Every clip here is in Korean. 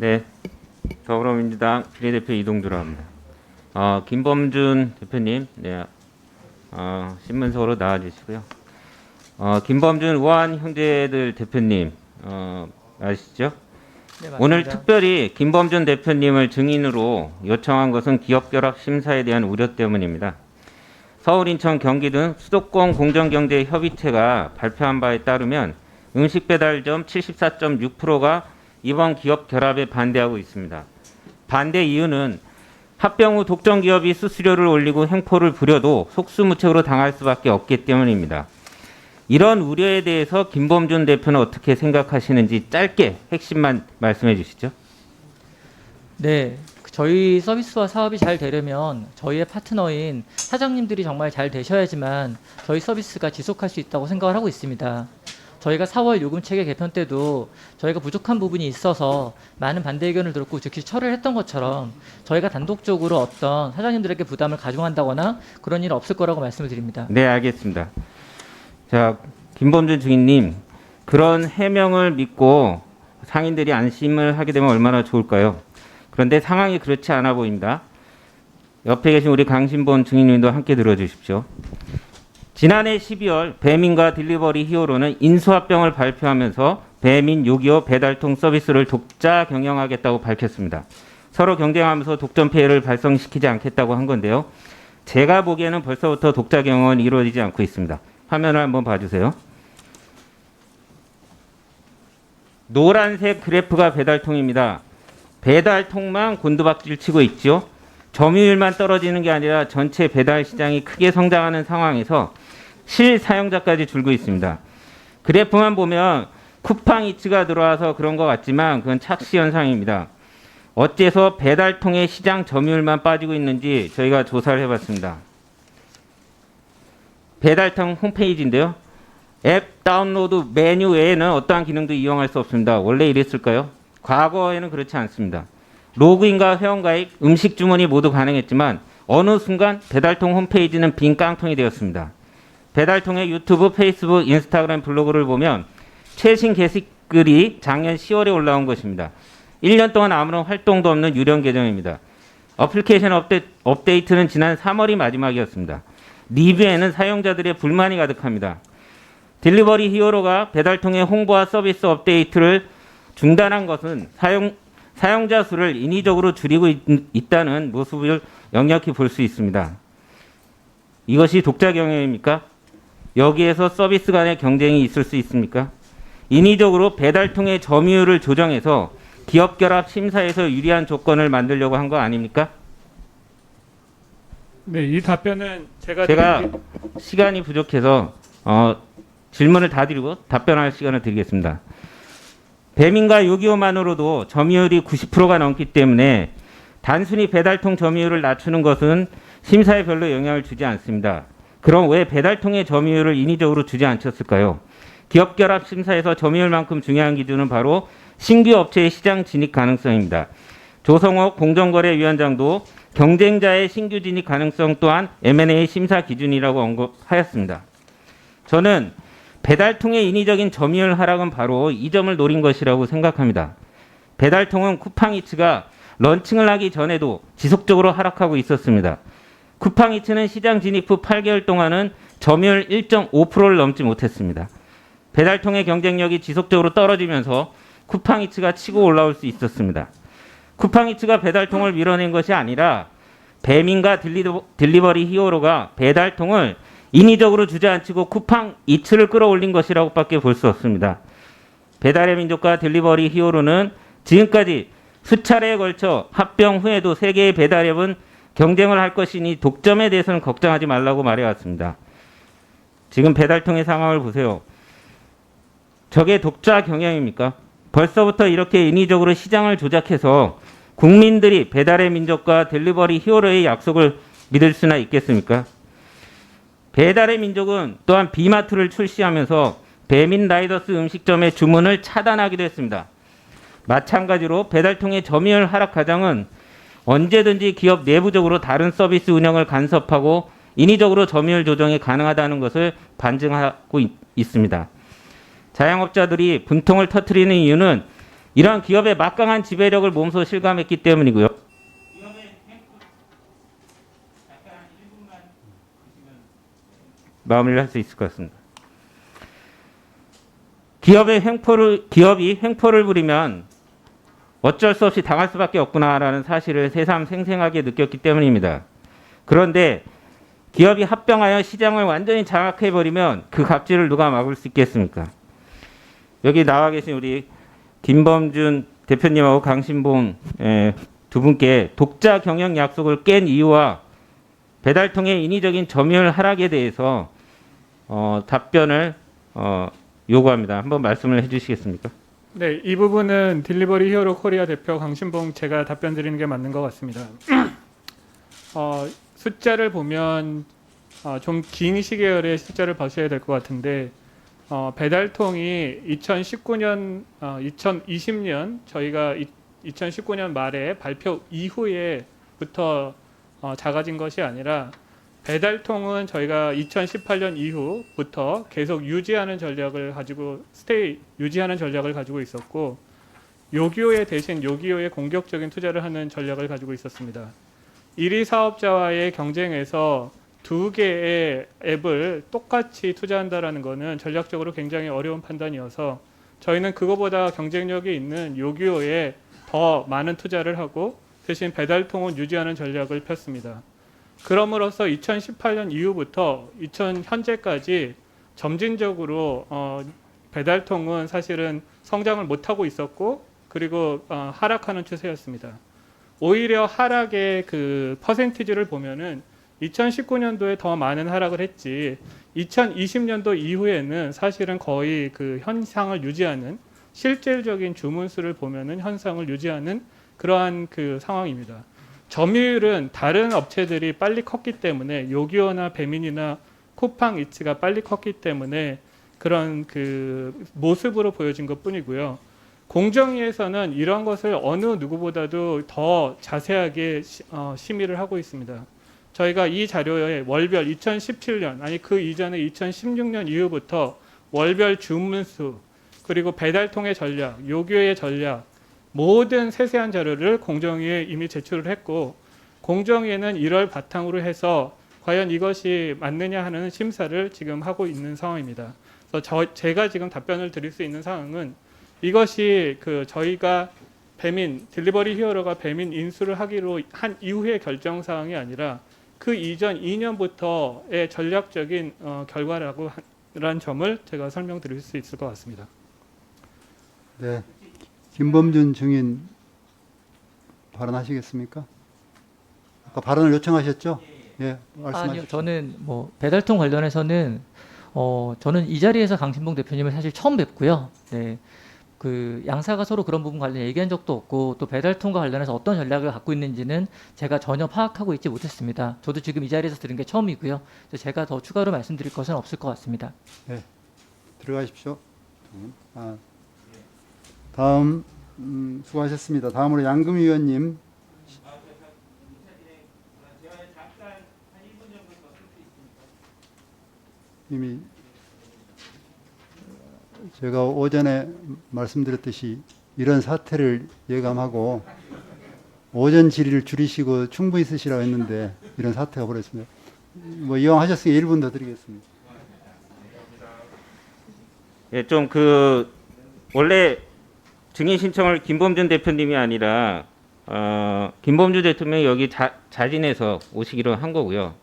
네, 더불어민주당 비례대표 이동주라 합니다. 어, 김범준 대표님, 네, 어, 신문서로 나와주시고요. 어, 김범준 우한 형제들 대표님, 어, 아시죠? 네, 오늘. 특별히 김범준 대표님을 증인으로 요청한 것은 기업 결합 심사에 대한 우려 때문입니다. 서울, 인천, 경기 등 수도권 공정경제협의체가 발표한 바에 따르면 음식 배달점 74.6%가 이번 기업 결합에 반대하고 있습니다. 반대 이유는 합병 후 독점 기업이 수수료를 올리고 횡포를 부려도 속수무책으로 당할 수밖에 없기 때문입니다. 이런 우려에 대해서 김범준 대표는 어떻게 생각하시는지 짧게 핵심만 말씀해 주시죠. 네, 저희 서비스와 사업이 잘 되려면 저희의 파트너인 사장님들이 정말 잘 되셔야지만 저희 서비스가 지속할 수 있다고 생각을 하고 있습니다. 저희가 4월 요금 체계 개편 때도 저희가 부족한 부분이 있어서 많은 반대 의견을 들었고 즉시 철회를 했던 것처럼 저희가 단독적으로 어떤 사장님들에게 부담을 가중한다거나 그런 일은 없을 거라고 말씀을 드립니다. 네, 알겠습니다. 자, 김범준 증인님, 그런 해명을 믿고 상인들이 안심을 하게 되면 얼마나 좋을까요? 그런데 상황이 그렇지 않아 보입니다. 옆에 계신 우리 강신본 증인님도 함께 들어주십시오. 지난해 12월 배민과 딜리버리 히어로는 인수합병을 발표하면서 배민 요기요 배달통 서비스를 독자 경영하겠다고 밝혔습니다. 서로 경쟁하면서 독점 폐해를 발생시키지 않겠다고 한 건데요. 제가 보기에는 벌써부터 독자 경영은 이루어지지 않고 있습니다. 화면을 한번 봐주세요. 노란색 그래프가 배달통입니다. 배달통만 곤두박질 치고 있죠. 점유율만 떨어지는 게 아니라 전체 배달 시장이 크게 성장하는 상황에서 실사용자까지 줄고 있습니다. 그래프만 보면 쿠팡 이츠가 들어와서 그런 것 같지만 그건 착시 현상입니다. 어째서 배달통의 시장 점유율만 빠지고 있는지 저희가 조사를 해봤습니다. 배달통 홈페이지인데요. 앱 다운로드 메뉴 외에는 어떠한 기능도 이용할 수 없습니다. 원래 이랬을까요? 과거에는 그렇지 않습니다. 로그인과 회원가입, 음식 주문이 모두 가능했지만 어느 순간 배달통 홈페이지는 빈 깡통이 되었습니다. 배달통의 유튜브, 페이스북, 인스타그램 블로그를 보면 최신 게시글이 작년 10월에 올라온 것입니다. 1년 동안 아무런 활동도 없는 유령 계정입니다. 어플리케이션 업데, 업데이트는 지난 3월이 마지막이었습니다. 리뷰에는 사용자들의 불만이 가득합니다. 딜리버리 히어로가 배달통의 홍보와 서비스 업데이트를 중단한 것은 사용, 사용자 수를 인위적으로 줄이고 있, 다는 모습을 역력히 볼 수 있습니다. 이것이 독자 경영입니까? 여기에서 서비스 간의 경쟁이 있을 수 있습니까? 인위적으로 배달통의 점유율을 조정해서 기업 결합 심사에서 유리한 조건을 만들려고 한 거 아닙니까? 네, 이 답변은 제가 제가 드릴게요. 시간이 부족해서 어, 질문을 다 드리고 답변할 시간을 드리겠습니다. 배민과 요기요만으로도 점유율이 90%가 넘기 때문에 단순히 배달통 점유율을 낮추는 것은 심사에 별로 영향을 주지 않습니다. 그럼 왜 배달통의 점유율을 인위적으로 주지 않았을까요? 기업 결합 심사에서 점유율만큼 중요한 기준은 바로 신규 업체의 시장 진입 가능성입니다. 조성옥 공정거래위원장도 경쟁자의 신규 진입 가능성 또한 M&A 심사 기준이라고 언급하였습니다. 저는 배달통의 인위적인 점유율 하락은 바로 이 점을 노린 것이라고 생각합니다. 배달통은 쿠팡이츠가 런칭을 하기 전에도 지속적으로 하락하고 있었습니다. 쿠팡이츠는 시장 진입 후 8개월 동안은 점유율 1.5%를 넘지 못했습니다. 배달통의 경쟁력이 지속적으로 떨어지면서 쿠팡이츠가 치고 올라올 수 있었습니다. 쿠팡이츠가 배달통을 밀어낸 것이 아니라 배민과 딜리버, 딜리버리 히어로가 배달통을 인위적으로 주저앉히고 쿠팡이츠를 끌어올린 것이라고밖에 볼 수 없습니다. 배달의 민족과 딜리버리 히어로는 지금까지 수차례에 걸쳐 합병 후에도 세 개의 배달앱은 경쟁을 할 것이니 독점에 대해서는 걱정하지 말라고 말해왔습니다. 지금 배달통의 상황을 보세요. 저게 독자 경영입니까? 벌써부터 이렇게 인위적으로 시장을 조작해서 국민들이 배달의 민족과 델리버리 히어로의 약속을 믿을 수나 있겠습니까? 배달의 민족은 또한 비마트를 출시하면서 배민 라이더스 음식점의 주문을 차단하기도 했습니다. 마찬가지로 배달통의 점유율 하락 과정은 언제든지 기업 내부적으로 다른 서비스 운영을 간섭하고 인위적으로 점유율 조정이 가능하다는 것을 반증하고 있, 있습니다. 자영업자들이 분통을 터뜨리는 이유는 이러한 기업의 막강한 지배력을 몸소 실감했기 때문이고요. 마무리를 할 수 있을 것 같습니다. 기업의 횡포를 기업이 횡포를 부리면 어쩔 수 없이 당할 수밖에 없구나라는 사실을 새삼 생생하게 느꼈기 때문입니다. 그런데 기업이 합병하여 시장을 완전히 장악해 버리면 그 갑질을 누가 막을 수 있겠습니까? 여기 나와 계신 우리 김범준 대표님하고 강신봉 에, 두 분께 독자 경영 약속을 깬 이유와 배달통의 인위적인 점유율 하락에 대해서 어, 답변을 어, 요구합니다. 한번 말씀을 해주시겠습니까? 네, 이 부분은 딜리버리 히어로 코리아 대표 강신봉 제가 답변 드리는 게 맞는 것 같습니다. 어, 숫자를 보면 어, 좀긴 시계열의 숫자를 보셔야 될 것 같은데 어, 배달통이 2019년, 어, 2020년 저희가 이, 2019년 말에 발표 이후에부터 어, 작아진 것이 아니라 배달통은 저희가 2018년 이후부터 계속 유지하는 전략을 가지고 스테이 유지하는 전략을 가지고 있었고 요기요에 대신 요기요에 공격적인 투자를 하는 전략을 가지고 있었습니다. 1위 사업자와의 경쟁에서 두 개의 앱을 똑같이 투자한다라는 것은 전략적으로 굉장히 어려운 판단이어서 저희는 그거보다 경쟁력이 있는 요기요에 더 많은 투자를 하고 대신 배달통은 유지하는 전략을 폈습니다. 그럼으로써 2018년 이후부터 2000 현재까지 점진적으로 어, 배달통은 사실은 성장을 못하고 있었고 그리고 어, 하락하는 추세였습니다. 오히려 하락의 그 퍼센티지를 보면은 2019년도에 더 많은 하락을 했지 2020년도 이후에는 사실은 거의 그 현상을 유지하는 실질적인 주문 수를 보면은 현상을 유지하는 그러한 그 상황입니다. 점유율은 다른 업체들이 빨리 컸기 때문에 요기요나 배민이나 쿠팡 이츠가 빨리 컸기 때문에 그런 그 모습으로 보여진 것 뿐이고요. 공정위에서는 이런 것을 어느 누구보다도 더 자세하게 시, 어, 심의를 하고 있습니다. 저희가 이 자료에 월별 2017년 아니 그 이전에 2016년 이후부터 월별 주문수 그리고 배달통의 전략, 요교의 전략 모든 세세한 자료를 공정위에 이미 제출을 했고 공정위에는 이걸 바탕으로 해서 과연 이것이 맞느냐 하는 심사를 지금 하고 있는 상황입니다. 그래서 저, 제가 지금 답변을 드릴 수 있는 상황은 이것이 그 저희가 배민 딜리버리 히어로가 배민 인수를 하기로 한 이후의 결정 사항이 아니라 그 이전 2년부터의 전략적인 어, 결과라고 란 점을 제가 설명드릴 수 있을 것 같습니다. 네. 김범준 증인 발언하시겠습니까? 아까 발언을 요청하셨죠? 예, 말씀하십시오. 아니요, 저는 뭐 배달통 관련해서는 어 저는 이 자리에서 강신봉 대표님을 사실 처음 뵙고요. 네. 그 양사가 서로 그런 부분 관련 얘기한 적도 없고 또 배달통과 관련해서 어떤 전략을 갖고 있는지는 제가 전혀 파악하고 있지 못했습니다. 저도 지금 이 자리에서 들은 게 처음이고요. 제가 더 추가로 말씀드릴 것은 없을 것 같습니다. 들어가십시오. 아, 다음 음, 수고하셨습니다. 다음으로 양금 위원님. 이미 제가 오전에 말씀드렸듯이 이런 사태를 예감하고 오전 질의를 줄이시고 충분히 쓰시라고 했는데 이런 사태가 벌어졌습니다. 뭐 이왕하셨으니 1분 더 드리겠습니다. 예, 좀 그 원래 증인 신청을 김범준 대표님이 아니라 어, 김범준 대통령이 여기 자, 자진해서 오시기로 한 거고요.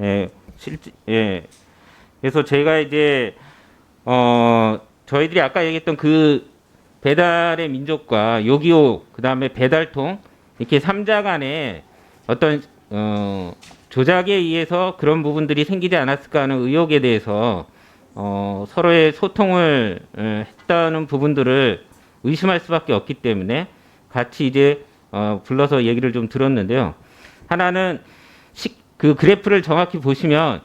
예, 실제 예. 그래서 제가 이제 어 저희들이 아까 얘기했던 그 배달의 민족과 요기요 그다음에 배달통 이렇게 삼자 간에 어떤 어 조작에 의해서 그런 부분들이 생기지 않았을까 하는 의혹에 대해서 어, 서로의 소통을 에, 했다는 부분들을 의심할 수밖에 없기 때문에 같이 이제 어, 불러서 얘기를 좀 들었는데요. 하나는 시, 그 그래프를 정확히 보시면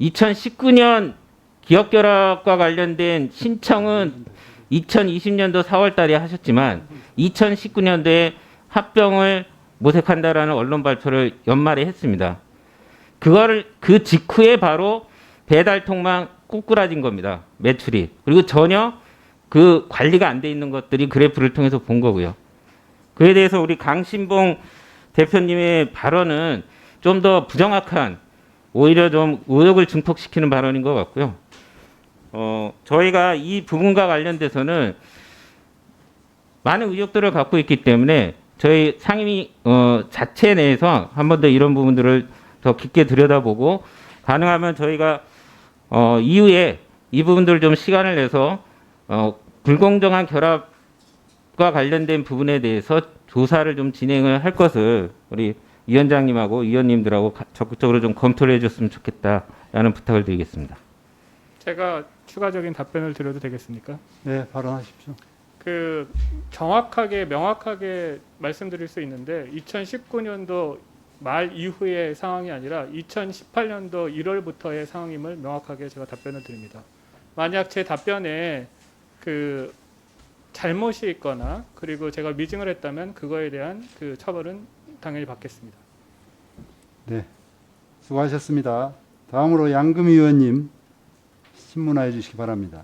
2019년 기업 결합과 관련된 신청은 2020년도 4월 달에 하셨지만 2019년도에 합병을 모색한다라는 언론 발표를 연말에 했습니다. 그거를 그 직후에 바로 배달통만 꾸꾸라진 겁니다. 매출이. 그리고 전혀 그 관리가 안 돼 있는 것들이 그래프를 통해서 본 거고요. 그에 대해서 우리 강신봉 대표님의 발언은 좀 더 부정확한 오히려 좀 의혹을 증폭시키는 발언인 것 같고요. 어, 저희가 이 부분과 관련돼서는 많은 의혹들을 갖고 있기 때문에 저희 상임위 어, 자체 내에서 한 번 더 이런 부분들을 더 깊게 들여다보고 가능하면 저희가 어, 이후에 이 부분들을 좀 시간을 내서 어, 불공정한 결합과 관련된 부분에 대해서 조사를 좀 진행을 할 것을 우리 위원장님하고 위원님들하고 가- 적극적으로 좀 검토를 해줬으면 좋겠다라는 부탁을 드리겠습니다. 제가 추가적인 답변을 드려도 되겠습니까? 네, 발언하십시오. 그 정확하게 명확하게 말씀드릴 수 있는데 2019년도 말 이후의 상황이 아니라 2018년도 1월부터의 상황임을 명확하게 제가 답변을 드립니다. 만약 제 답변에 그 잘못이 있거나 그리고 제가 미증을 했다면 그거에 대한 그 처벌은 당연히 받겠습니다. 네, 수고하셨습니다. 다음으로 양금 의원님 신문화해 주시기 바랍니다.